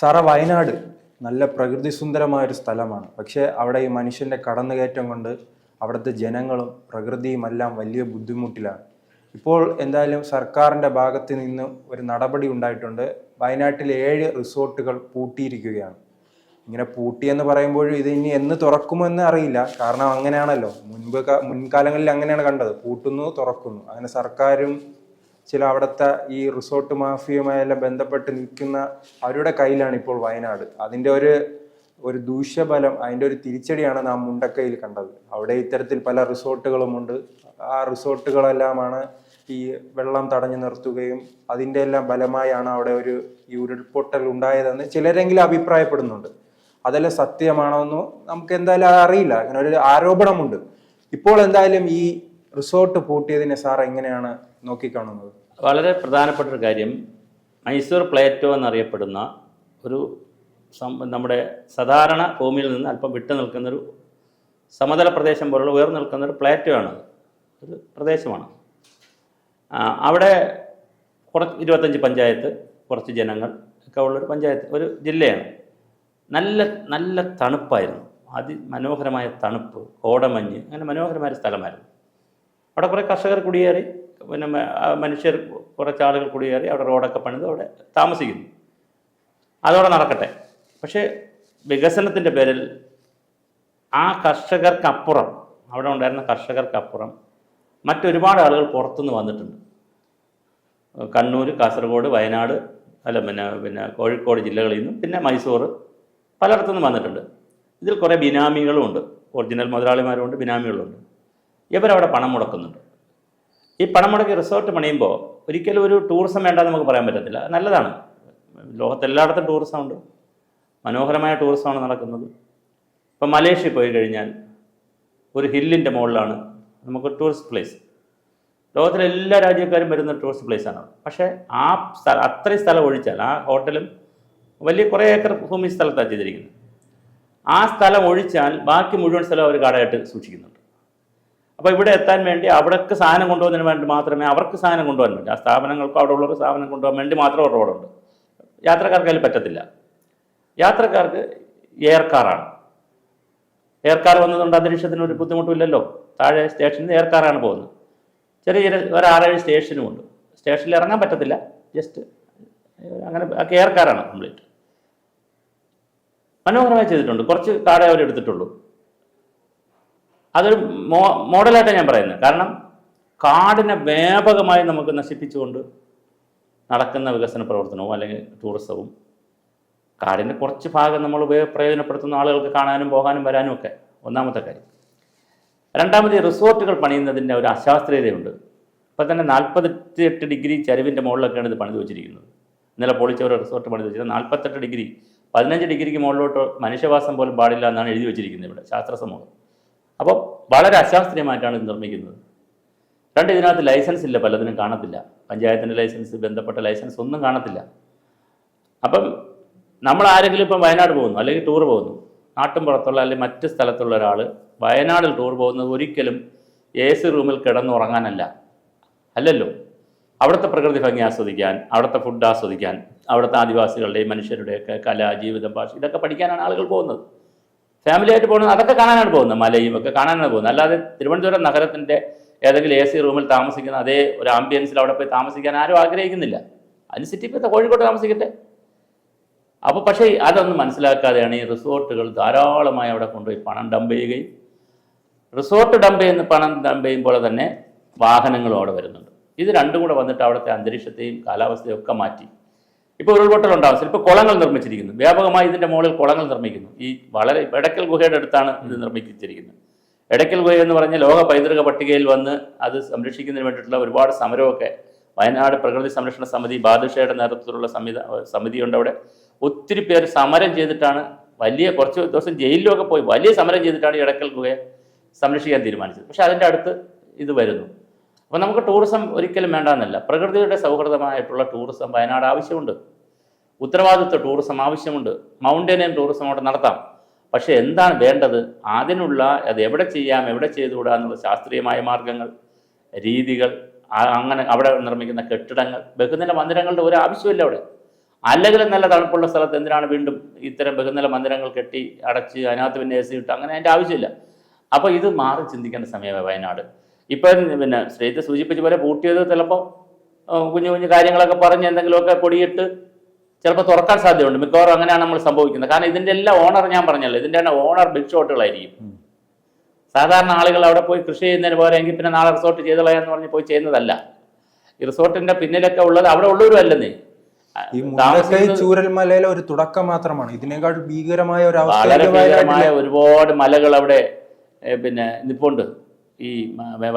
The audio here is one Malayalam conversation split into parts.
സാറ വയനാട് നല്ല പ്രകൃതി സുന്ദരമായ ഒരു സ്ഥലമാണ്. പക്ഷേ അവിടെ ഈ മനുഷ്യന്റെ കടന്നുകയറ്റം കൊണ്ട് അവിടുത്തെ ജനങ്ങളും പ്രകൃതിയും എല്ലാം വലിയ ബുദ്ധിമുട്ടിലാണ്. ഇപ്പോൾ എന്തായാലും സർക്കാരിന്റെ ഭാഗത്ത് നിന്ന് ഒരു നടപടി ഉണ്ടായിട്ടുണ്ട്. വയനാട്ടിലെ ഏഴ് റിസോർട്ടുകൾ പൂട്ടിയിരിക്കുകയാണ്. ഇങ്ങനെ പൂട്ടിയെന്ന് പറയുമ്പോഴും ഇത് ഇനി എന്ന് തുറക്കുമെന്ന് അറിയില്ല. കാരണം അങ്ങനെയാണല്ലോ. മുൻപ് മുൻകാലങ്ങളിൽ അങ്ങനെയാണ് കണ്ടത്. പൂട്ടുന്നു തുറക്കുന്നു. അങ്ങനെ സർക്കാരും ചില അവിടുത്തെ ഈ റിസോർട്ട് മാഫിയുമായെല്ലാം ബന്ധപ്പെട്ട് നിൽക്കുന്ന അവരുടെ കയ്യിലാണ് ഇപ്പോൾ വയനാട്. അതിന്റെ ഒരു ഒരു ദൂഷ്യബലം അതിന്റെ ഒരു തിരിച്ചടിയാണ് നാം മുണ്ടക്കയിൽ കണ്ടത്. അവിടെ ഇത്തരത്തിൽ പല റിസോർട്ടുകളുമുണ്ട് ആ റിസോർട്ടുകളെല്ലാമാണ് ഈ വെള്ളം തടഞ്ഞു നിർത്തുകയും അതിന്റെ എല്ലാം ഫലമായാണ് അവിടെ ഒരു ഈ ഉരുൾപൊട്ടൽ ഉണ്ടായതെന്ന് ചിലരെങ്കിലും അഭിപ്രായപ്പെടുന്നുണ്ട്. അതെല്ലാം സത്യമാണോന്നോ നമുക്ക് എന്തായാലും അറിയില്ല. അങ്ങനെ ഒരു ആരോപണമുണ്ട്. ഇപ്പോൾ എന്തായാലും ഈ റിസോർട്ട് പൂട്ടിയതിനെ സാർ എങ്ങനെയാണ് നോക്കിക്കാണുന്നത്? വളരെ പ്രധാനപ്പെട്ട ഒരു കാര്യം മൈസൂർ പ്ലേറ്റോ എന്നറിയപ്പെടുന്ന ഒരു നമ്മുടെ സാധാരണ ഭൂമിയിൽ നിന്ന് അല്പം വിട്ടു നിൽക്കുന്നൊരു സമതല പ്രദേശം പോലുള്ള ഉയർന്നു നിൽക്കുന്ന ഒരു പ്ലേറ്റോ ആണ് ഒരു പ്രദേശമാണ്. അവിടെ കുറച്ച് ഇരുപത്തഞ്ച് പഞ്ചായത്ത് കുറച്ച് ജനങ്ങൾ ഒക്കെ ഉള്ളൊരു പഞ്ചായത്ത് ഒരു ജില്ലയാണ്. നല്ല നല്ല തണുപ്പായിരുന്നു. അതിമനോഹരമായ തണുപ്പ് കോടമഞ്ഞ് അങ്ങനെ മനോഹരമായ സ്ഥലമായിരുന്നു. അവിടെ കുറേ കർഷകർ കുടിയേറി. പിന്നെ മനുഷ്യർ കുറച്ച് ആളുകൾ കുടിയേറി അവിടെ റോഡൊക്കെ പണിത് അവിടെ താമസിക്കുന്നു. അതവിടെ നടക്കട്ടെ. പക്ഷേ വികസനത്തിന്റെ പേരിൽ ആ കർഷകർക്കപ്പുറം അവിടെ ഉണ്ടായിരുന്ന കർഷകർക്കപ്പുറം മറ്റൊരുപാട് ആളുകൾ പുറത്തുനിന്ന് വന്നിട്ടുണ്ട്. കണ്ണൂർ കാസർഗോഡ് വയനാട് അല്ല പിന്നെ പിന്നെ കോഴിക്കോട് ജില്ലകളിൽ നിന്നും പിന്നെ മൈസൂർ പലയിടത്തുനിന്നും വന്നിട്ടുണ്ട്. ഇതിൽ കുറേ ബിനാമികളും ഉണ്ട്. ഒറിജിനൽ മുതലാളിമാരും ഉണ്ട് ബിനാമികളും ഉണ്ട്. ഇവരവിടെ പണം മുടക്കുന്നുണ്ട്. ഈ പണം മുടക്കി റിസോർട്ട് പണിയുമ്പോൾ ഒരിക്കലും ഒരു ടൂറിസം വേണ്ടെന്ന് നമുക്ക് പറയാൻ പറ്റത്തില്ല. നല്ലതാണ്. ലോകത്തെല്ലായിടത്തും ടൂറിസം ഉണ്ട്. മനോഹരമായ ടൂറിസമാണ് നടക്കുന്നത്. ഇപ്പം മലേഷ്യ പോയി കഴിഞ്ഞാൽ ഒരു ഹില്ലിന്റെ മുകളിലാണ് നമുക്ക് ടൂറിസ്റ്റ് പ്ലേസ് ലോകത്തിലെ എല്ലാ രാജ്യക്കാരും വരുന്ന ടൂറിസ്റ്റ് പ്ലേസാണ് പക്ഷേ ആ സ്ഥല അത്രയും സ്ഥലം ഒഴിച്ചാൽ ആ ഹോട്ടലും വലിയ കുറേ ഏക്കർ ഭൂമി സ്ഥലത്താണ് ചെയ്തിരിക്കുന്നത്. ആ സ്ഥലം ഒഴിച്ചാൽ ബാക്കി മുഴുവൻ സ്ഥലം അവർ കാടായിട്ട് സൂക്ഷിക്കുന്നുണ്ട്. അപ്പോൾ ഇവിടെ എത്താൻ വേണ്ടി അവിടേക്ക് സാധനം കൊണ്ടുപോകുന്നതിന് വേണ്ടി മാത്രമേ അവർക്ക് സാധനം കൊണ്ടുപോകാൻ വേണ്ടി ആ സ്ഥാപനങ്ങൾക്ക് അവിടെ ഉള്ളവർക്ക് സാധനം കൊണ്ടുപോകാൻ വേണ്ടി മാത്രം ഒരു റോഡുണ്ട് യാത്രക്കാർക്ക് അതിൽ പറ്റത്തില്ല. യാത്രക്കാർക്ക് എയർ കാറാണ് എയർ കാർ വന്നതുകൊണ്ട് അന്തരീക്ഷത്തിന് ഒരു ബുദ്ധിമുട്ടില്ലല്ലോ താഴെ സ്റ്റേഷനിൽ നിന്ന് എയർ കാറാണ് പോകുന്നത്. ചെറിയ ചെറിയ ഒരു ആറേഴ് സ്റ്റേഷനും ഉണ്ട്. സ്റ്റേഷനിൽ ഇറങ്ങാൻ പറ്റത്തില്ല. ജസ്റ്റ് അങ്ങനെ എയർ കാറാണ് കംപ്ലീറ്റ് മനോഹരമായി ചെയ്തിട്ടുണ്ട്. കുറച്ച് താഴെ അവർ എടുത്തിട്ടുള്ളൂ. അതൊരു മോ മോഡലായിട്ടാണ് ഞാൻ പറയുന്നത്. കാരണം കാടിനെ വ്യാപകമായി നമുക്ക് നശിപ്പിച്ചുകൊണ്ട് നടക്കുന്ന വികസന പ്രവർത്തനവും അല്ലെങ്കിൽ ടൂറിസവും കാടിന്റെ കുറച്ച് ഭാഗം നമ്മൾ പ്രയോജനപ്പെടുത്തുന്ന ആളുകൾക്ക് കാണാനും പോകാനും വരാനും ഒക്കെ ഒന്നാമത്തെ കാര്യം. രണ്ടാമത് റിസോർട്ടുകൾ പണിയുന്നതിന്റെ ഒരു അശാസ്ത്രീയതയുണ്ട്. ഇപ്പം തന്നെ നാൽപ്പത്തി എട്ട് ഡിഗ്രി ചരിവിന്റെ മുകളിലൊക്കെയാണ് ഇത് പണിത് വെച്ചിരിക്കുന്നത്. ഇന്നലെ പൊളിച്ച ഒരു റിസോർട്ട് പണിത് വെച്ചിരുന്നത്. നാൽപ്പത്തെട്ട് ഡിഗ്രി പതിനഞ്ച് ഡിഗ്രിക്ക് മുകളിലോട്ട് മനുഷ്യവാസം പോലും പാടില്ല എന്നാണ് എഴുതി വെച്ചിരിക്കുന്നത് ഇവിടെ ശാസ്ത്ര സമൂഹം അപ്പോൾ വളരെ അശാസ്ത്രീയമായിട്ടാണ് ഇത് നിർമ്മിക്കുന്നത്. രണ്ട് ഇതിനകത്ത് ലൈസൻസ് ഇല്ല പലതിനും കാണത്തില്ല. പഞ്ചായത്തിന്റെ ലൈസൻസ് ബന്ധപ്പെട്ട ലൈസൻസ് ഒന്നും കാണത്തില്ല. അപ്പം നമ്മൾ ആരെങ്കിലും ഇപ്പം വയനാട് പോകുന്നു അല്ലെങ്കിൽ ടൂർ പോകുന്നു നാട്ടും പുറത്തുള്ള അല്ലെങ്കിൽ മറ്റ് സ്ഥലത്തുള്ള ഒരാൾ വയനാടിൽ ടൂർ പോകുന്നത് ഒരിക്കലും എ സി റൂമിൽ കിടന്നുറങ്ങാനല്ല അല്ലല്ലോ. അവിടുത്തെ പ്രകൃതി ഭംഗി ആസ്വദിക്കാൻ അവിടുത്തെ ഫുഡ് ആസ്വദിക്കാൻ അവിടുത്തെ ആദിവാസികളുടെയും മനുഷ്യരുടെയൊക്കെ കല ജീവിതം ഭാഷ ഇതൊക്കെ പഠിക്കാനാണ് ആളുകൾ പോകുന്നത്. ഫാമിലി ആയിട്ട് പോകുന്നത് അതൊക്കെ കാണാനാണ് പോകുന്നത് മലയും ഒക്കെ കാണാനാണ് പോകുന്നത്. അല്ലാതെ തിരുവനന്തപുരം നഗരത്തിന്റെ ഏതെങ്കിലും എ സി റൂമിൽ താമസിക്കുന്ന അതേ ഒരു ആംബിയൻസിൽ അവിടെ പോയി താമസിക്കാൻ ആരും ആഗ്രഹിക്കുന്നില്ല. അതിന് സിറ്റി പോയി കോഴിക്കോട് താമസിക്കട്ടെ? അപ്പോൾ പക്ഷേ അതൊന്നും മനസ്സിലാക്കാതെയാണ് ഈ റിസോർട്ടുകൾ ധാരാളമായി അവിടെ കൊണ്ടുപോയി പണം ഡംപ് ചെയ്യുകയും റിസോർട്ട് ഡംപ് ചെയ്യുന്ന പണം ഡംപ് ചെയ്യുമ്പോൾ തന്നെ വാഹനങ്ങളും അവിടെ വരുന്നുണ്ട്. ഇത് രണ്ടും കൂടെ വന്നിട്ട് അവിടുത്തെ അന്തരീക്ഷത്തെയും കാലാവസ്ഥയും ഒക്കെ മാറ്റി. ഇപ്പോൾ ഉരുൾപൊട്ടൽ ഉണ്ടാവും ഇപ്പോൾ കുളങ്ങൾ നിർമ്മിച്ചിരിക്കുന്നു. വ്യാപകമായി ഇതിന്റെ മുകളിൽ കുളങ്ങൾ നിർമ്മിക്കുന്നു. ഈ വളരെ എടക്കൽ ഗുഹയുടെ അടുത്താണ് ഇത് നിർമ്മിച്ചിരിക്കുന്നത്. എടക്കൽ ഗുഹ എന്ന് പറഞ്ഞ ലോക പൈതൃക പട്ടികയിൽ വന്ന് അത് സംരക്ഷിക്കുന്നതിന് വേണ്ടിയിട്ടുള്ള ഒരുപാട് സമരമൊക്കെ വയനാട് പ്രകൃതി സംരക്ഷണ സമിതി ബാദുഷയുടെ നേതൃത്വത്തിലുള്ള സമിതി സമിതിയുണ്ട് അവിടെ. ഒത്തിരി പേര് സമരം ചെയ്തിട്ടാണ് വലിയ കുറച്ച് ദിവസം ജയിലിലൊക്കെ പോയി വലിയ സമരം ചെയ്തിട്ടാണ് എടക്കൽ ഗുഹയെ സംരക്ഷിക്കാൻ തീരുമാനിച്ചത്. പക്ഷേ അതിന്റെ അടുത്ത് ഇത് വരുന്നു. അപ്പോൾ നമുക്ക് ടൂറിസം ഒരിക്കലും വേണ്ടെന്നല്ല. പ്രകൃതിയുടെ സൗഹൃദമായിട്ടുള്ള ടൂറിസം വയനാട് ആവശ്യമുണ്ട്. ഉത്തരവാദിത്വ ടൂറിസം ആവശ്യമുണ്ട്. മൗണ്ടനിയൻ ടൂറിസം അവിടെ നടത്താം. പക്ഷേ എന്താണ് വേണ്ടത്? അതിനുള്ള അത് എവിടെ ചെയ്യാം എവിടെ ചെയ്തുകൂടാ എന്നുള്ള ശാസ്ത്രീയമായ മാർഗങ്ങൾ രീതികൾ അങ്ങനെ അവിടെ നിർമ്മിക്കുന്ന കെട്ടിടങ്ങൾ ബഹുനില മന്ദിരങ്ങളുടെ ഒരു ആവശ്യമില്ല അവിടെ. അല്ലെങ്കിൽ നല്ല തണുപ്പുള്ള സ്ഥലത്ത് എന്തിനാണ് വീണ്ടും ഇത്തരം ബഹുനില മന്ദിരങ്ങൾ കെട്ടി അടച്ച് അതിനകത്ത് പിന്നെ എ സി ഇട്ട് അങ്ങനെ അതിന്റെ ആവശ്യമില്ല. അപ്പോൾ ഇത് മാറി ചിന്തിക്കേണ്ട സമയമാണ് വയനാട്. ഇപ്പം പിന്നെ ശ്രീത്ത് സൂചിപ്പിച്ച പോലെ പൂട്ടിയത് ചിലപ്പോൾ കുഞ്ഞു കുഞ്ഞു കാര്യങ്ങളൊക്കെ പറഞ്ഞ് എന്തെങ്കിലുമൊക്കെ പൊടിയിട്ട് ചിലപ്പോൾ തുറക്കാൻ സാധ്യതയുണ്ട്. മിക്കവാറും അങ്ങനെയാണ് നമ്മൾ സംഭവിക്കുന്നത്. കാരണം ഇതിന്റെ എല്ലാം ഓണർ ഞാൻ പറഞ്ഞല്ലോ ഇതിന്റെ തന്നെ ഓണർ ബിഗ് ഷോട്ടുകളായിരിക്കും സാധാരണ ആളുകൾ അവിടെ പോയി കൃഷി ചെയ്യുന്നതിന് പോലെ എങ്കിൽ പിന്നെ നാളെ റിസോർട്ട് ചെയ്തോളാന്ന് പറഞ്ഞ് പോയി ചെയ്യുന്നതല്ല. ഈ റിസോർട്ടിന്റെ പിന്നിലൊക്കെ ഉള്ളത് അവിടെ ഉള്ളവരും അല്ലെന്നേ. ഈ മുണ്ടക്കൈ താമസിക്കുന്നത് ചൂരൽമലയിലെ ഒരു തുടക്കം മാത്രമാണ്. ഇതിനേക്കാൾ ഭീകരമായ ഒരു അവസ്ഥ ഒരുപാട് മലകൾ അവിടെ പിന്നെ നിപ്പുണ്ട്. ഈ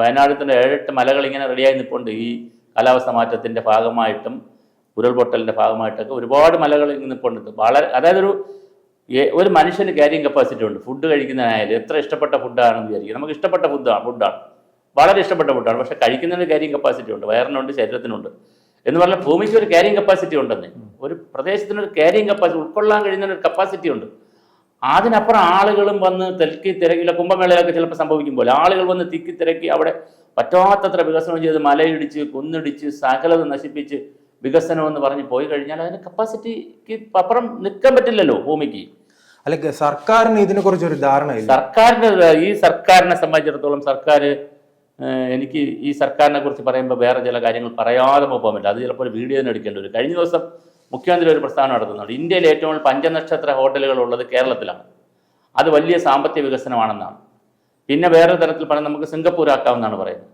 വയനാടിന്റെ ഏഴെട്ട് മലകൾ ഇങ്ങനെ റെഡിയായി നിൽപ്പുണ്ട് ഈ കാലാവസ്ഥ മാറ്റത്തിന്റെ ഭാഗമായിട്ടും ഉരുൾപൊട്ടലിന്റെ ഭാഗമായിട്ടൊക്കെ ഒരുപാട് മലകൾ ഇങ്ങനെ നിൽപ്പുണ്ട് വളരെ അതായത് ഒരു ഒരു മനുഷ്യന് ക്യാരിങ് കപ്പാസിറ്റി ഉണ്ട്. ഫുഡ് കഴിക്കുന്നതിനായാലും എത്ര ഇഷ്ടപ്പെട്ട ഫുഡാണെന്ന് വിചാരിക്കും. നമുക്ക് ഇഷ്ടപ്പെട്ട ഫുഡാണ് ഫുഡാണ് വളരെ ഇഷ്ടപ്പെട്ട ഫുഡാണ് പക്ഷേ കഴിക്കുന്നതിന് ക്യാരിങ് കപ്പാസിറ്റി ഉണ്ട്. വയറിനുണ്ട് ശരീരത്തിനുണ്ട്. എന്ന് പറഞ്ഞാൽ ഭൂമിക്ക് ഒരു ക്യാരിങ് കപ്പാസിറ്റി ഉണ്ടെന്ന്. ഒരു പ്രദേശത്തിനൊരു ക്യാരിങ് കപ്പാസിറ്റി ഉൾക്കൊള്ളാൻ കഴിയുന്ന ഒരു കപ്പാസിറ്റി ഉണ്ട്. അതിനപ്പുറം ആളുകളും വന്ന് തിരക്കി തിരക്കില്ല കുംഭമേളയിലൊക്കെ ചിലപ്പോൾ സംഭവിക്കും പോലെ. ആളുകൾ വന്ന് തിക്കി തിരക്കി അവിടെ പറ്റാത്തത്ര വികസനം ചെയ്ത് മലയിടിച്ച് കുന്നിടിച്ച് സകലത നശിപ്പിച്ച് വികസനം എന്ന് പറഞ്ഞ് പോയി കഴിഞ്ഞാൽ അതിന് കപ്പാസിറ്റിക്ക് അപ്പുറം നിൽക്കാൻ പറ്റില്ലല്ലോ ഭൂമിക്ക്. അല്ലെങ്കിൽ സർക്കാരിന് ഇതിനെ കുറിച്ച് ഒരു ധാരണ സർക്കാരിന്റെ ഈ സർക്കാരിനെ സംബന്ധിച്ചിടത്തോളം സർക്കാർ എനിക്ക് ഈ സർക്കാരിനെ കുറിച്ച് പറയുമ്പോൾ വേറെ ചില കാര്യങ്ങൾ പറയാതെ പോകാൻ പറ്റില്ല. അത് ചിലപ്പോൾ ഒരു വീഡിയോ തന്നെ എടുക്കേണ്ടി വരും. കഴിഞ്ഞ ദിവസം മുഖ്യമന്ത്രി ഒരു പ്രസ്താവന നടത്തുന്നുണ്ട്. ഇന്ത്യയിൽ ഏറ്റവും പഞ്ചനക്ഷത്ര ഹോട്ടലുകൾ ഉള്ളത് കേരളത്തിലാണ്. അത് വലിയ സാമ്പത്തിക വികസനമാണെന്നാണ്. പിന്നെ വേറെ തരത്തിൽ പറഞ്ഞാൽ നമുക്ക് സിംഗപ്പൂർ ആക്കാമെന്നാണ് പറയുന്നത്.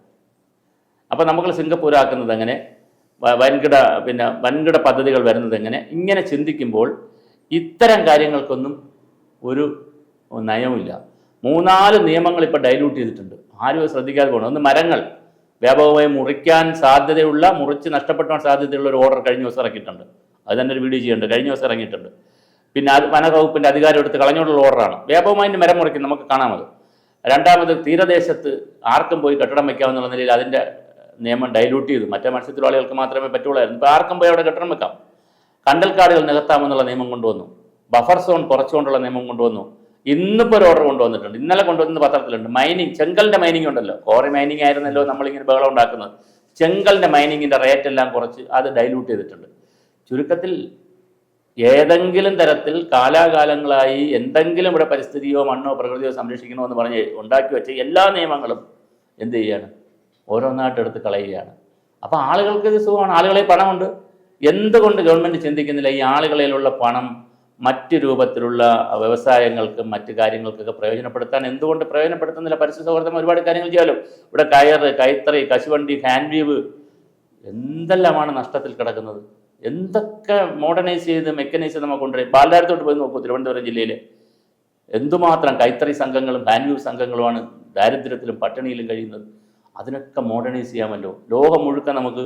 അപ്പോൾ നമുക്ക് സിംഗപ്പൂർ ആക്കുന്നത് എങ്ങനെ? വൻകിട പിന്നെ വൻകിട പദ്ധതികൾ വരുന്നത് എങ്ങനെ? ഇങ്ങനെ ചിന്തിക്കുമ്പോൾ ഇത്തരം കാര്യങ്ങൾക്കൊന്നും ഒരു നയമില്ല മൂന്നാൽ നിയമങ്ങൾ ഇപ്പോൾ ഡൈലൂട്ട് ചെയ്തിട്ടുണ്ട്. ആരും ശ്രദ്ധിക്കാതെ പോകണം. ഒന്ന് മരങ്ങൾ. വ്യാപകമായി മുറിക്കാൻ സാധ്യതയുള്ള മുറിച്ച് നഷ്ടപ്പെട്ടാൻ സാധ്യതയുള്ള ഒരു ഓർഡർ കഴിഞ്ഞ ദിവസം ഇറക്കിയിട്ടുണ്ട്. അത് തന്നെ ഒരു വീഡിയോ ചെയ്യുന്നുണ്ട്. കഴിഞ്ഞ ദിവസം ഇറങ്ങിയിട്ടുണ്ട്. പിന്നെ അത് വനവകുപ്പിന്റെ അധികാരം എടുത്ത് കളഞ്ഞോണ്ടുള്ള ഓർഡറാണ് വ്യാപകമായി മരം മുറിക്കും നമുക്ക് കാണാമത് രണ്ടാമത് തീരദേശത്ത് ആർക്കും പോയി കെട്ടിടം വയ്ക്കാമെന്നുള്ള നിലയിൽ അതിന്റെ നിയമം ഡൈലൂട്ട് ചെയ്തു. മറ്റേ മത്സ്യത്തൊഴിലാളികൾക്ക് മാത്രമേ പറ്റുള്ളായിരുന്നു ഇപ്പോൾ ആർക്കും പോയി അവിടെ കെട്ടിടം വെക്കാം. കണ്ടൽക്കാടുകൾ നികത്താമെന്നുള്ള നിയമം കൊണ്ടുവന്നു. ബഫർ സോൺ കുറച്ചുകൊണ്ടുള്ള നിയമം കൊണ്ടുവന്നു. ഇന്നിപ്പോൾ ഒരു ഓർഡർ കൊണ്ടുവന്നിട്ടുണ്ട്. ഇന്നലെ കൊണ്ടുവന്ന പത്രത്തിലുണ്ട്. മൈനിങ് ചെങ്കലിന്റെ മൈനിങ് ഉണ്ടല്ലോ. കോറി മൈനിങ് ആയിരുന്നല്ലോ നമ്മളിങ്ങനെ ബഹളം ഉണ്ടാക്കുന്നത്. ചെങ്കലിന്റെ മൈനിങ്ങിന്റെ റേറ്റ് എല്ലാം കുറച്ച് അത് ഡൈലൂട്ട് ചെയ്തിട്ടുണ്ട്. ചുരുക്കത്തിൽ ഏതെങ്കിലും തരത്തിൽ കാലാകാലങ്ങളായി എന്തെങ്കിലും ഇവിടെ പരിസ്ഥിതിയോ മണ്ണോ പ്രകൃതിയോ സംരക്ഷിക്കണോ എന്ന് പറഞ്ഞ് ഉണ്ടാക്കി വെച്ച എല്ലാ നിയമങ്ങളും എന്ത് ചെയ്യാണ്? ഓരോന്നായിട്ട് എടുത്ത് കളയുകയാണ്. അപ്പോൾ ആളുകൾക്ക് ഇത് സുഖമാണ്. ആളുകളെ പണമുണ്ട്. എന്തുകൊണ്ട് ഗവൺമെന്റ് ചിന്തിക്കുന്നില്ല? ഈ ആളുകളിലുള്ള പണം മറ്റ് രൂപത്തിലുള്ള വ്യവസായങ്ങൾക്കും മറ്റു കാര്യങ്ങൾക്കൊക്കെ പ്രയോജനപ്പെടുത്താൻ എന്തുകൊണ്ട് പ്രയോജനപ്പെടുത്തുന്നില്ല? പരിസ്ഥിതി സൗഹൃദം ഒരുപാട് കാര്യങ്ങൾ ചെയ്യാലോ? ഇവിടെ കയർ കൈത്തറി കശുവണ്ടി ഹാൻഡ് വീവ് എന്തെല്ലാമാണ് നഷ്ടത്തിൽ കിടക്കുന്നത്? എന്തൊക്കെ മോഡേണൈസ് ചെയ്ത് മെക്കനൈസ് ചെയ്ത് നമുക്ക് കൊണ്ടുവരും? പാലാരത്തോട്ട് പോയി നോക്കൂ തിരുവനന്തപുരം ജില്ലയിൽ എന്തുമാത്രം കൈത്തറി സംഘങ്ങളും ഹാൻഡ് സംഘങ്ങളുമാണ് ദാരിദ്ര്യത്തിലും പട്ടിണിയിലും കഴിയുന്നത്. അതിനൊക്കെ മോഡേണൈസ് ചെയ്യാമല്ലോ. ലോകം മുഴുക്ക നമുക്ക്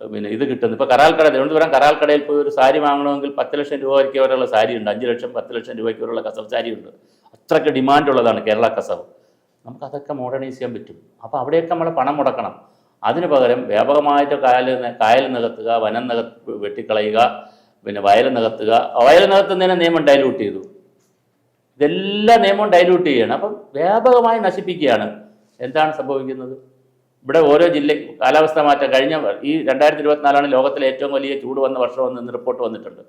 പിന്നെ ഇത് കിട്ടുന്നു. ഇപ്പോൾ കരാൽക്കട തിരുവനന്തപുരം കരാൽക്കടയിൽ പോയി ഒരു സാരി വാങ്ങണമെങ്കിൽ പത്ത് ലക്ഷം രൂപയ്ക്ക് വരെയുള്ള സാരി ഉണ്ട് അഞ്ച് ലക്ഷം പത്ത് ലക്ഷം രൂപയ്ക്ക് വരെയുള്ള കസവ് സാരി ഉണ്ട് അത്രയ്ക്ക് ഡിമാൻഡ് ഉള്ളതാണ് കേരള കസവ്. നമുക്കതൊക്കെ മോഡേണൈസ് ചെയ്യാൻ പറ്റും. അപ്പോൾ അവിടെയൊക്കെ നമ്മൾ പണം മുടക്കണം. അതിന് പകരം വ്യാപകമായിട്ട് കായൽ കായൽ നികത്തുക വനം നിക വെട്ടിക്കളയുക പിന്നെ വയൽ നികത്തുക. വയൽ നികത്തുന്നതിന് നിയമം ഡൈലൂട്ട് ചെയ്തു. ഇതെല്ലാം നിയമവും ഡൈലൂട്ട് ചെയ്യണം. അപ്പം വ്യാപകമായി നശിപ്പിക്കുകയാണ്. എന്താണ് സംഭവിക്കുന്നത്? ഇവിടെ ഓരോ ജില്ല കാലാവസ്ഥ മാറ്റം കഴിഞ്ഞ ഈ രണ്ടായിരത്തി ഇരുപത്തിനാലാണ് ലോകത്തിലെ ഏറ്റവും വലിയ ചൂട് വന്ന വർഷമെന്ന് ഇന്ന് റിപ്പോർട്ട് വന്നിട്ടുണ്ട്.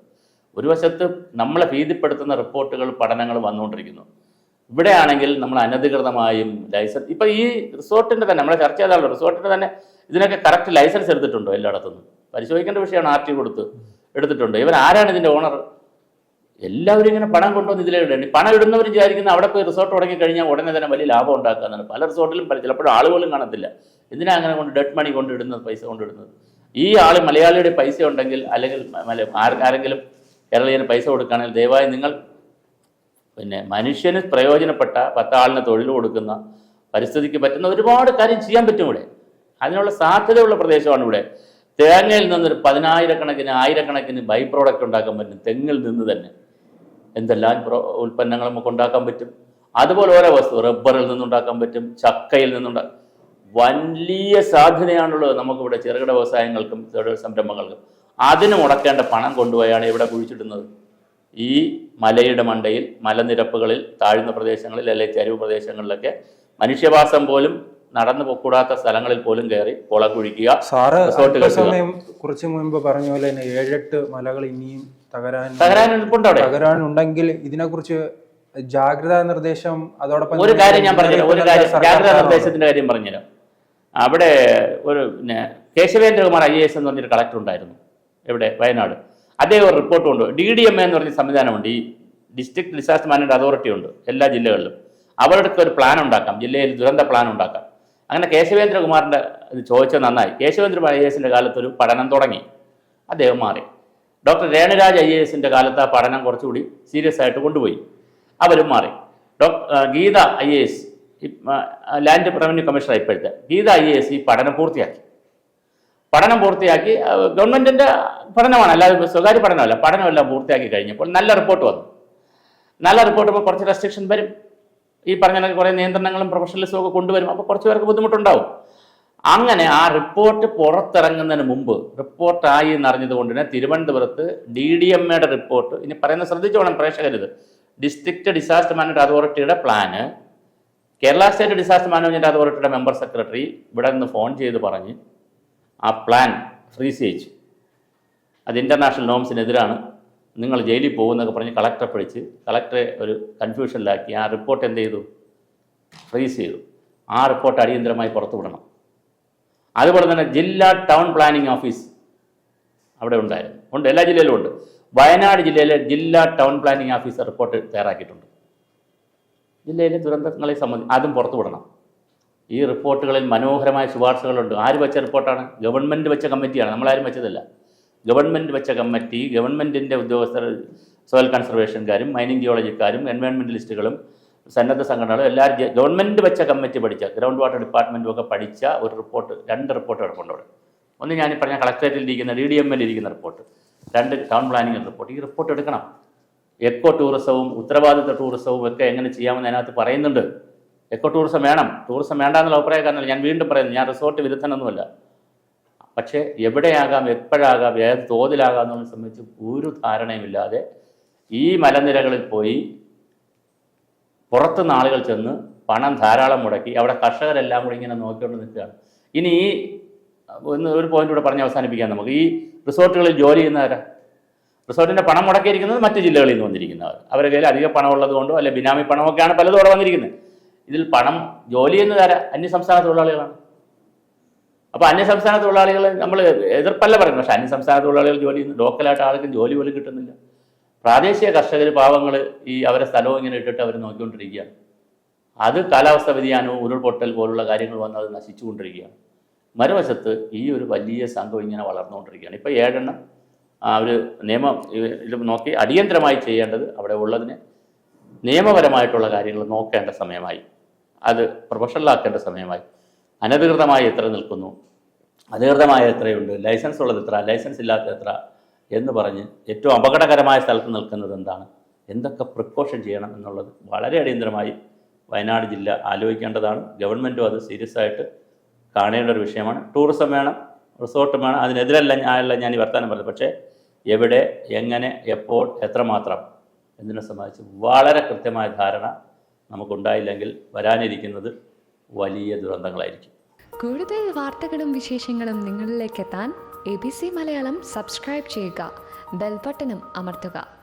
ഒരു വശത്ത് നമ്മളെ ഭീതിപ്പെടുത്തുന്ന റിപ്പോർട്ടുകൾ പഠനങ്ങൾ വന്നുകൊണ്ടിരിക്കുന്നു. ഇവിടെയാണെങ്കിൽ നമ്മൾ അനധികൃതമായും ലൈസൻസ് ഇപ്പൊ ഈ റിസോർട്ടിന്റെ തന്നെ നമ്മളെ ചർച്ച ചെയ്താലോ റിസോർട്ടിന്റെ തന്നെ ഇതിനൊക്കെ കറക്റ്റ് ലൈസൻസ് എടുത്തിട്ടുണ്ടോ എല്ലായിടത്തുനിന്നും? പരിശോധിക്കേണ്ട വിഷയമാണ് ആർ ടി കൊടുത്ത് എടുത്തിട്ടുണ്ട്. ഇവർ ആരാണ് ഇതിന്റെ ഓണർ എല്ലാവരും ഇങ്ങനെ പണം കൊണ്ടുവന്ന് ഇതിലേ ഇടേണ്ടി. പണം ഇടുന്നവർ വിചാരിക്കുന്ന അവിടെ പോയി റിസോർട്ട് തുടങ്ങി കഴിഞ്ഞാൽ ഉടനെ തന്നെ വലിയ ലാഭം ഉണ്ടാക്കാന്നാണ് പല റിസോർട്ടിലും പല ചിലപ്പോഴും ആളുകളും കാണത്തില്ല. എന്തിനാ അങ്ങനെ കൊണ്ട് ഡെഡ് മണി കൊണ്ട് ഇടുന്നത് പൈസ കൊണ്ട് ഇടുന്നത്? ഈ ആൾ മലയാളിയുടെ പൈസ ഉണ്ടെങ്കിൽ അല്ലെങ്കിൽ ആരെങ്കിലും കേരളീയന് പൈസ കൊടുക്കുകയാണെങ്കിൽ ദയവായി നിങ്ങൾ പിന്നെ മനുഷ്യന് പ്രയോജനപ്പെട്ട പത്താളിന് തൊഴിൽ കൊടുക്കുന്ന പരിസ്ഥിതിക്ക് പറ്റുന്ന ഒരുപാട് കാര്യം ചെയ്യാൻ പറ്റും ഇവിടെ. അതിനുള്ള സാധ്യതയുള്ള പ്രദേശമാണ് ഇവിടെ. തേങ്ങയിൽ നിന്നൊരു പതിനായിരക്കണക്കിന് ആയിരക്കണക്കിന് ബൈ പ്രോഡക്റ്റ് ഉണ്ടാക്കാൻ പറ്റും. തെങ്ങിൽ നിന്ന് തന്നെ എന്തെല്ലാം ഉൽപ്പന്നങ്ങൾ നമുക്ക് ഉണ്ടാക്കാൻ പറ്റും. അതുപോലെ ഓരോ വസ്തു റബ്ബറിൽ നിന്നുണ്ടാക്കാൻ പറ്റും ചക്കയിൽ നിന്നുണ്ടാ വലിയ സാധ്യതയാണുള്ളത് നമുക്കിവിടെ ചെറുകിട വ്യവസായങ്ങൾക്കും ചെറുകിട സംരംഭങ്ങൾക്കും. അതിന് മുടക്കേണ്ട പണം കൊണ്ടുപോയാണ് ഇവിടെ കുഴിച്ചിടുന്നത്. ഈ മലയുടെ മണ്ടയിൽ മലനിരപ്പുകളിൽ താഴ്ന്ന പ്രദേശങ്ങളിൽ അല്ലെങ്കിൽ ചരിവ് പ്രദേശങ്ങളിലൊക്കെ മനുഷ്യവാസം പോലും നടന്നു പോക്കൂടാത്ത സ്ഥലങ്ങളിൽ പോലും കയറി കുളം കുഴിക്കുക റിസോർട്ട് സമയം കുറച്ച് മുൻപ് പറഞ്ഞ പോലെ തന്നെ ഏഴെട്ട് മലകൾ ഇനിയും തകരാൻ തകരാൻ തകരാൻ അവിടെ. തകരാനുണ്ടെങ്കിൽ ഇതിനെക്കുറിച്ച് ജാഗ്രതാ നിർദ്ദേശം അതോടൊപ്പം ഒരു കാര്യം ഞാൻ പറഞ്ഞു ഒരു കാര്യം ജാഗ്രതാ നിർദ്ദേശത്തിന്റെ കാര്യം പറഞ്ഞുതരാം. അവിടെ ഒരു പിന്നെ കേശവേന്ദ്രകുമാർ ഐ എ എസ് എന്ന് പറഞ്ഞൊരു കളക്ടർ ഉണ്ടായിരുന്നു. എവിടെ? വയനാട്. അദ്ദേഹം ഒരു റിപ്പോർട്ട് ഉണ്ട് ഡി ഡി എം എ എന്ന് പറഞ്ഞ സംവിധാനമുണ്ട്. ഈ ഡിസ്ട്രിക്ട് ഡിസാസ്റ്റർ മാനേജ്മെന്റ് അതോറിറ്റി ഉണ്ട് എല്ലാ ജില്ലകളിലും. അവരുടെ ഒരു പ്ലാൻ ഉണ്ടാക്കാം. ജില്ലയിൽ ദുരന്ത പ്ലാൻ ഉണ്ടാക്കാം. അങ്ങനെ കേശവേന്ദ്രകുമാറിന്റെ ഇത് ചോദിച്ചത് നന്നായി. കേശവേന്ദ്ര ഐ എ എസിന്റെ കാലത്ത് ഒരു പഠനം തുടങ്ങി. അദ്ദേഹം മാറി. ഡോക്ടർ രേണുരാജ് ഐ എസിന്റെ കാലത്ത് ആ പഠനം കുറച്ചുകൂടി സീരിയസ് ആയിട്ട് കൊണ്ടുപോയി. അവരും മാറി. Doctor Geetha I S land revenue commissioner ഇപ്പോഴത്തെ. ഗീത ഐ എസ് ഈ പഠനം പൂർത്തിയാക്കി. പഠനം പൂർത്തിയാക്കി ഗവൺമെന്റിന്റെ പഠനമാണ് അല്ലാതെ സ്വകാര്യ പഠനമല്ല പഠനമെല്ലാം പൂർത്തിയാക്കി കഴിഞ്ഞപ്പോൾ നല്ല റിപ്പോർട്ട് വന്നു. നല്ല റിപ്പോർട്ട് ഇപ്പോൾ കുറച്ച് റെസ്ട്രിക്ഷൻ വരും. ഈ പറഞ്ഞ കുറേ നിയന്ത്രണങ്ങളും പ്രൊഫഷണലിസവും ഒക്കെ കൊണ്ടുവരും അപ്പോൾ കുറച്ച് പേർക്ക് ബുദ്ധിമുട്ടുണ്ടാവും. അങ്ങനെ ആ റിപ്പോർട്ട് പുറത്തിറങ്ങുന്നതിന് മുമ്പ് റിപ്പോർട്ടായി എന്നറിഞ്ഞത് കൊണ്ട് തന്നെ തിരുവനന്തപുരത്ത് ഡി ഡി എം എയുടെ റിപ്പോർട്ട് ഇനി പറയുന്ന ശ്രദ്ധിച്ചോണം പ്രേക്ഷകരിത് ഡിസ്ട്രിക്ട് ഡിസാസ്റ്റർ മാനേജ്മെന്റ് അതോറിറ്റിയുടെ plan Kerala state disaster management അതോറിറ്റിയുടെ മെമ്പർ സെക്രട്ടറി ഇവിടെ നിന്ന് ഫോൺ ചെയ്ത് പറഞ്ഞ് ആ പ്ലാൻ ഫ്രീസ് ചെയ്യിച്ചു അത് ഇന്റർനാഷണൽ നോംസിനെതിരാണ് നിങ്ങൾ ജയിലിൽ പോകുന്നൊക്കെ പറഞ്ഞ് കളക്ടറെ പിടിച്ച് കളക്ടറെ ഒരു കൺഫ്യൂഷനിലാക്കി ആ റിപ്പോർട്ട് എന്ത് ചെയ്തു? ഫ്രീസ് ചെയ്തു. ആ റിപ്പോർട്ട് അടിയന്തരമായി പുറത്തുവിടണം. അതുപോലെ തന്നെ ജില്ലാ ടൗൺ പ്ലാനിംഗ് ഓഫീസ് അവിടെ ഉണ്ടായിരുന്നു. ഉണ്ട് എല്ലാ ജില്ലയിലും ഉണ്ട്. വയനാട് ജില്ലയിലെ ജില്ലാ ടൗൺ പ്ലാനിംഗ് ഓഫീസർ റിപ്പോർട്ട് തയ്യാറാക്കിയിട്ടുണ്ട്. ജില്ലയിലെ ദുരന്തങ്ങളെ സംബന്ധിച്ച് അതും പുറത്തു വിടണം ഈ റിപ്പോർട്ടുകളിൽ മനോഹരമായ ശുപാർശകളുണ്ട്. ആര് വെച്ച റിപ്പോർട്ടാണ്? ഗവൺമെന്റ് വെച്ച കമ്മിറ്റിയാണ്. നമ്മളാരും വെച്ചതല്ല. ഗവൺമെന്റ് വെച്ച കമ്മിറ്റി ഗവൺമെന്റിന്റെ ഉദ്യോഗസ്ഥർ സോയിൽ കൺസർവേഷൻകാരും മൈനിങ് ജിയോളജിക്കാരും എൻവയോൺമെന്റലിസ്റ്റുകളും സന്നദ്ധ സംഘടനകളും എല്ലാവരും ഗവൺമെന്റ് വെച്ച കമ്മിറ്റി പഠിച്ച ഗ്രൗണ്ട് വാട്ടർ ഡിപ്പാർട്ട്മെന്റും ഒക്കെ പഠിച്ച ഒരു റിപ്പോർട്ട് രണ്ട് റിപ്പോർട്ട് കിടപ്പുണ്ട് ഒന്ന് ഞാൻ പറഞ്ഞ കളക്ടറേറ്റിൽ ഇരിക്കുന്ന ഡി ഡി എം എൽ ഇരിക്കുന്ന റിപ്പോർട്ട്. രണ്ട് ടൗൺ പ്ലാനിംഗ് റിപ്പോർട്ട്. ഈ റിപ്പോർട്ട് എടുക്കണം. എക്കോ ടൂറിസവും ഉത്തരവാദിത്ത ടൂറിസവും ഒക്കെ എങ്ങനെ ചെയ്യാമെന്ന് അതിനകത്ത് പറയുന്നുണ്ട്. എക്കോ ടൂറിസം വേണം. ടൂറിസം വേണ്ട എന്നുള്ള അഭിപ്രായക്കാരനല്ല ഞാൻ വീണ്ടും പറയുന്നു ഞാൻ റിസോർട്ട് വിരുദ്ധനൊന്നുമല്ല. പക്ഷേ എവിടെയാകാം എപ്പോഴാകാം ഏത് തോതിലാകാം എന്നുള്ളത് സംബന്ധിച്ച് ഒരു ധാരണയുമില്ലാതെ ഈ മലനിരകളിൽ പോയി പുറത്തുനിന്ന് ആളുകൾ ചെന്ന് പണം ധാരാളം മുടക്കി അവിടെ കർഷകരെല്ലാം കൂടി ഇങ്ങനെ നോക്കിക്കൊണ്ട് നിൽക്കുകയാണ്. ഇനി ഈ ഒന്ന് ഒരു പോയിന്റ് കൂടെ പറഞ്ഞ് അവസാനിപ്പിക്കാം നമുക്ക്. ഈ റിസോർട്ടുകളിൽ ജോലി ചെയ്യുന്നവരാ? റിസോർട്ടിന്റെ പണം മുടക്കിയിരിക്കുന്നത് മറ്റ് ജില്ലകളിൽ നിന്ന് വന്നിരിക്കുന്നവർ. അവരുടെ കയ്യിൽ അധിക പണം ഉള്ളത് കൊണ്ടോ അല്ലെ ബിനാമി പണമൊക്കെയാണ് പലതും അവിടെ വന്നിരിക്കുന്നത്. ഇതിൽ പണം ജോലി ചെയ്യുന്നതാരാ അന്യസംസ്ഥാന തൊഴിലാളികളാണ്. അപ്പോൾ അന്യസംസ്ഥാന തൊഴിലാളികൾ നമ്മൾ എതിർപ്പല്ല പറയുന്നത്. പക്ഷേ അന്യസംസ്ഥാന തൊഴിലാളികൾ ജോലി ചെയ്യുന്നു ലോക്കലായിട്ട് ആൾക്കും ജോലി പോലും കിട്ടുന്നില്ല. പ്രാദേശിക കർഷകർ പാവങ്ങൾ ഈ അവരെ സ്ഥലവും ഇങ്ങനെ ഇട്ടിട്ട് അവർ നോക്കിക്കൊണ്ടിരിക്കുകയാണ്. അത് കാലാവസ്ഥ വ്യതിയാനവും ഉരുൾപൊട്ടൽ പോലുള്ള കാര്യങ്ങൾ വന്ന് അത് നശിച്ചുകൊണ്ടിരിക്കുകയാണ്. മറുവശത്ത് ഈ ഒരു വലിയ സംഘം ഇങ്ങനെ വളർന്നുകൊണ്ടിരിക്കുകയാണ്. ഇപ്പോൾ ഏഴെണ്ണം അവർ നിയമം ഇത് നോക്കി അടിയന്തരമായി ചെയ്യേണ്ടത് അവിടെ ഉള്ളതിന് നിയമപരമായിട്ടുള്ള കാര്യങ്ങൾ നോക്കേണ്ട സമയമായി. അത് പ്രൊഫഷണലാക്കേണ്ട സമയമായി. അനധികൃതമായി എത്ര നിൽക്കുന്നു? അധികൃതമായ എത്രയുണ്ട്? ലൈസൻസ് ഉള്ളത് എത്ര? ലൈസൻസ് ഇല്ലാത്ത എത്ര? എന്ന് പറഞ്ഞ് ഏറ്റവും അപകടകരമായ സ്ഥലത്ത് നിൽക്കുന്നത് എന്താണ്? എന്തൊക്കെ പ്രിക്കോഷൻ ചെയ്യണം എന്നുള്ളത് വളരെ അടിയന്തരമായി വയനാട് ജില്ല ആലോചിക്കേണ്ടതാണ്. ഗവൺമെന്റും അത് സീരിയസ് ആയിട്ട് കാണേണ്ട ഒരു വിഷയമാണ്. ടൂറിസം വേണം റിസോർട്ടും വേണം. അതിനെതിരല്ല ഞാനല്ല ഞാൻ ഈ വർത്തമാനം പറഞ്ഞത്. പക്ഷേ എവിടെ എങ്ങനെ എപ്പോൾ എത്രമാത്രം എന്നതിനെ സംബന്ധിച്ച് വളരെ കൃത്യമായ ധാരണ നമുക്കുണ്ടായില്ലെങ്കിൽ വരാനിരിക്കുന്നത് വലിയ ദുരന്തങ്ങളായിരിക്കും. കൂടുതൽ വാർത്തകളും വിശേഷങ്ങളും നിങ്ങളിലേക്ക് എത്താൻ A B C Malayalam subscribe ചെയ്യുക. ബെൽബട്ടനും അമർത്തുക.